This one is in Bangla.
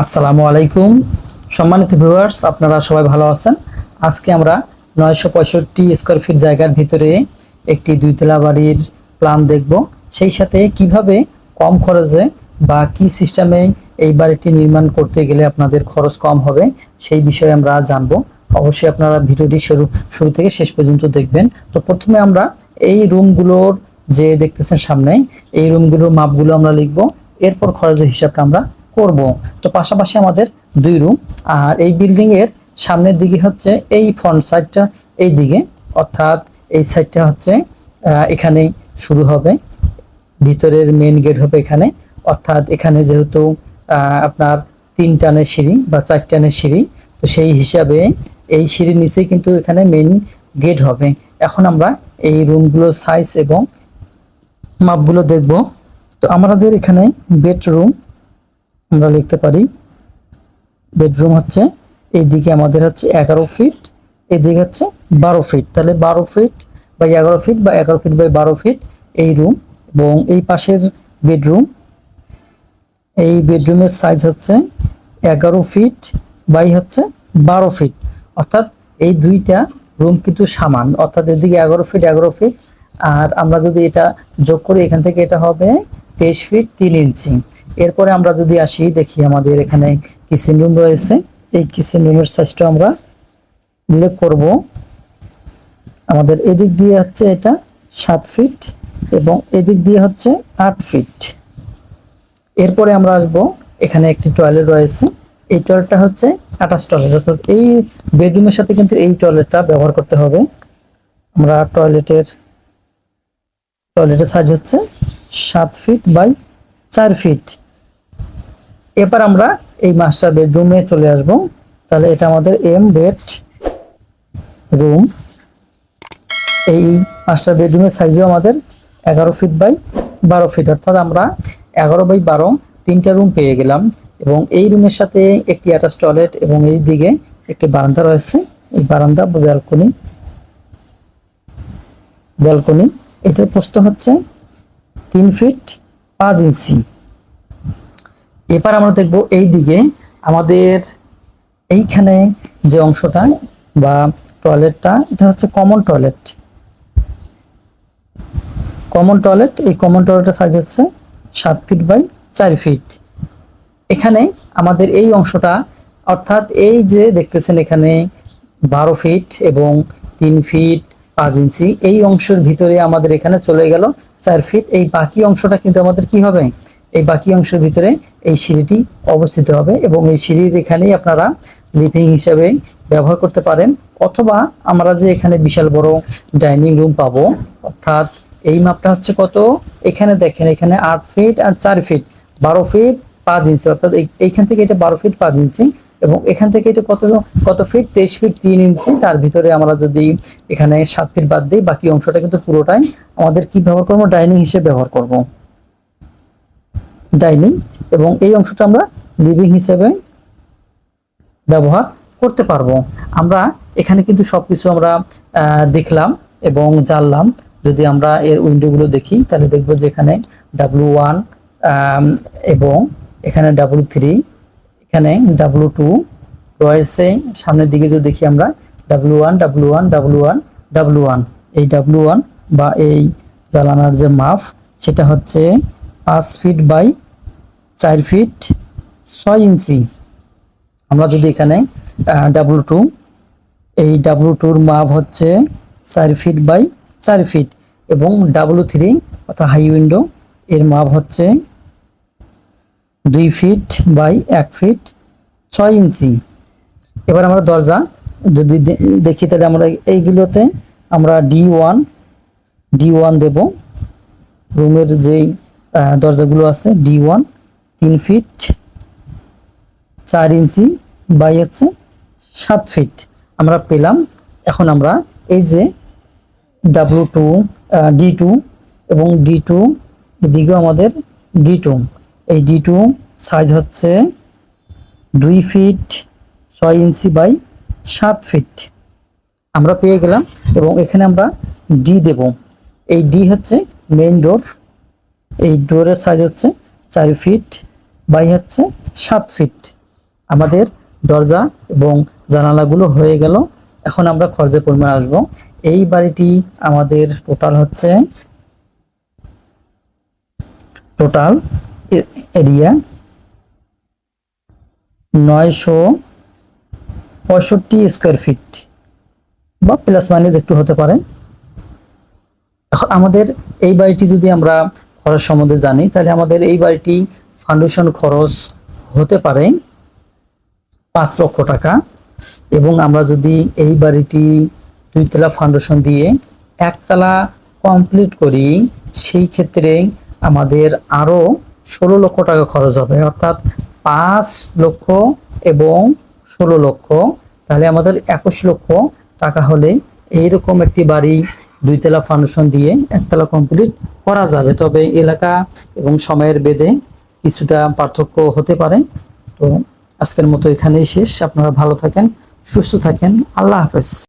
আসসালামু আলাইকুম। সম্মানিত ভিউয়ার্স, আপনারা সবাই ভালো আছেন? আজকে আমরা নয়শো পঁয়ষট্টি স্কোয়ার ফিট জায়গার ভিতরে একটি দুইতলা বাড়ির প্ল্যান দেখব। সেই সাথে কীভাবে কম খরচে বা কি সিস্টেমে এই বাড়িটি নির্মাণ করতে গেলে আপনাদের খরচ কম হবে, সেই বিষয়ে আমরা জানব। অবশ্যই আপনারা ভিডিওটি শুরু শুরু থেকে শেষ পর্যন্ত দেখবেন। তো প্রথমে আমরা এই রুমগুলোর যে দেখতেছেন সামনে, এই রুমগুলোর মাপগুলো আমরা লিখব। এরপর খরচের হিসাবটা আমরা করব। তো পাশাপাশি আমাদের দুই রুম আর এই বিল্ডিং এর সামনের দিকে হচ্ছে এই ফ্রন্ট সাইডটা এই দিকে, অর্থাৎ এই সাইডটা হচ্ছে এখানেই শুরু হবে। ভিতরের মেন গেট হবে এখানে, অর্থাৎ এখানে যেহেতু আপনার তিন টানের সিঁড়ি বা চার টানের সিঁড়ি, তো সেই হিসাবে এই সিঁড়ির নিচেই কিন্তু এখানে মেন গেট হবে। এখন আমরা এই রুমগুলোর সাইজ এবং মাপগুলো দেখব। তো আমাদের এখানে বেডরুম আমরা লিখতে পারি বেডরুম হচ্ছে এইদিকে আমাদের হচ্ছে এগারো ফিট এদিকে হচ্ছে বারো ফিট তাহলে বারো ফিট বা এগারো ফিট বা এগারো ফিট বাই বারো ফিট এই রুম এবং এই পাশের বেডরুম এই বেডরুমের সাইজ হচ্ছে এগারো ফিট বাই হচ্ছে বারো ফিট অর্থাৎ এই দুইটা রুম কিন্তু সামান। অর্থাৎ এদিকে এগারো ফিট এগারো ফিট আর আমরা যদি এটা যোগ করি, এখান থেকে এটা হবে তেইশ ফিট তিন ইঞ্চি এরপরে আমরা যদি আসি, দেখি আমাদের এখানে কিচেন রুম রয়েছে। এই কিচেন রুমের সাইজটা আমরা উল্লেখ করব। আমাদের এদিক দিয়ে হচ্ছে এটা সাত ফিট এবং এদিক দিয়ে হচ্ছে আট ফিট এরপরে আমরা আসব, এখানে একটি টয়লেট রয়েছে। এই টয়লেটটা হচ্ছে অ্যাটাচ টয়লেট অর্থাৎ এই বেডরুমের সাথে কিন্তু এই টয়লেটটা ব্যবহার করতে হবে। আমরা টয়লেটের টয়লেটের সাইজ হচ্ছে সাত ফিট বাই চার ফিট এবার আমরা এই মাস্টার বেডরুমে চলে আসব। তাহলে এটা আমাদের এম বেড রুম এই মাস্টার বেডরুমের সাইজও আমাদের এগারো ফিট বাই বারো ফিট অর্থাৎ আমরা এগারো বাই বারো তিনটা রুম পেয়ে গেলাম। এবং এই রুমের সাথে একটি অ্যাটাচ টয়লেট এবং এই দিকে একটি বারান্দা রয়েছে। এই বারান্দা বা ব্যালকনি ব্যালকনি এটার প্রস্থ হচ্ছে তিন ফিট পাঁচ ইঞ্চি এবার আমরা দেখব এই দিকে আমাদের এইখানে যে অংশটা বা টয়লেটটা এটা হচ্ছে কমন টয়লেট কমন টয়লেট এই কমন টয়লেটের সাইজ হচ্ছে সাত ফিট বাই চার ফিট এখানে আমাদের এই অংশটা, অর্থাৎ এই যে দেখতেছেন এখানে বারো ফিট এবং তিন ফিট পাঁচ ইঞ্চি, এই অংশের ভিতরে আমাদের এখানে চলে গেল চার ফিট এই বাকি অংশটা কিন্তু আমাদের কি হবে? এই বাকি অংশের ভিতরে এই সিঁড়িটি অবস্থিত হবে এবং এই সিঁড়ির এখানেই আপনারা লিভিং হিসাবে ব্যবহার করতে পারেন অথবা আমরা যে এখানে বিশাল বড় ডাইনিং রুম পাবো, অর্থাৎ এই মাপটা হচ্ছে কত? এখানে দেখেন, এখানে আট ফিট আর চার ফিট বারো ফিট পাঁচ ইঞ্চি অর্থাৎ এইখান থেকে এটা বারো ফিট পাঁচ ইঞ্চি এবং এখান থেকে এটা কত কত ফিট তেইশ ফিট তিন ইঞ্চি তার ভিতরে আমরা যদি এখানে সাত ফিট বাদ দিই, বাকি অংশটা কিন্তু পুরোটাই আমাদের কি ব্যবহার করব? ডাইনিং হিসেবে ব্যবহার করব। ডাইনিং এবং এই অংশটা আমরা লিভিং হিসেবে ব্যবহার করতে পারব। আমরা এখানে কিন্তু সব কিছু আমরা দেখলাম এবং জানলাম। যদি আমরা এর উইন্ডোগুলো দেখি, তাহলে দেখব যে এখানে ডাব্লু ওয়ান এবং এখানে ডাব্লু থ্রি এখানে ডাব্লু টু রয়েছে। সামনের দিকে যদি দেখি আমরা W one W one W one W one এই ডাব্লু ওয়ান বা এই জ্বালানার যে মাপ, সেটা হচ্ছে পাঁচ ফিট বাই চার ফিট ছয় ইঞ্চি। আমরা যদি এখানে ডাব্লু টু এই ডাব্লু টুর মাপ হচ্ছে চার ফিট বাই চার ফিট এবং ডাব্লু থ্রি অর্থাৎ হাই উইন্ডো এর মাপ হচ্ছে দুই ফিট বাই এক ফিট ছয় ইঞ্চি। এবার আমরা দরজা যদি দেখি তাহলে আমরা এইগুলোতে আমরা ডি ওয়ান ডি ওয়ান দেব। রুমের যেই দরজাগুলো আছে ডি ওয়ান তিন ফিট চার ইঞ্চি বাই হচ্ছে সাত ফিট আমরা পেলাম। এখন আমরা এই যে ডাব্লু টু ডি টু এবং ডি টু এদিকেও আমাদের ডি টু এই ডি টু সাইজ হচ্ছে দুই ফিট ছয় ইঞ্চি বাই সাত ফিট আমরা পেয়ে গেলাম এবং এখানে আমরা ডি দেব। এই ডি হচ্ছে মেইন ডোর এই ডোরের সাইজ হচ্ছে চার ফিট বাই হচ্ছে সাত ফিট আমাদের দরজা এবং জানালাগুলো হয়ে গেল। এখন আমরা খরচে পরিমাণ আসব। এই বাড়িটি আমাদের টোটাল হচ্ছে টোটাল এরিয়া নয়শো পঁয়ষট্টি স্কোয়ার ফিট বা প্লাস মাইনাস একটু হতে পারে। আমাদের এই বাড়িটি যদি আমরা খরচ সম্বন্ধে জানি, তাহলে আমাদের এই বাড়িটি ফাউন্ডেশন খরচ হতে পারে পাঁচ লক্ষ টাকা এবং আমরা যদি এই বাড়িটি দুইতলা ফাউন্ডেশন দিয়ে একতলা কমপ্লিট করি, সেই ক্ষেত্রে আমাদের আরও ষোলো লক্ষ টাকা খরচ হবে, অর্থাৎ পাঁচ লক্ষ এবং ষোলো লক্ষ। তাহলে আমাদের একুশ লক্ষ টাকা হলে এইরকম একটি বাড়ি দুইতলা ফাউন্ডেশন দিয়ে একতলা কমপ্লিট করা যাবে। তবে এলাকা এবং সময়ের বেদে কিছুটা পার্থক্য হতে পারে। তো আজকের মতো এখানেই শেষ। আপনারা ভালো থাকেন, সুস্থ থাকেন। আল্লাহ হাফেজ।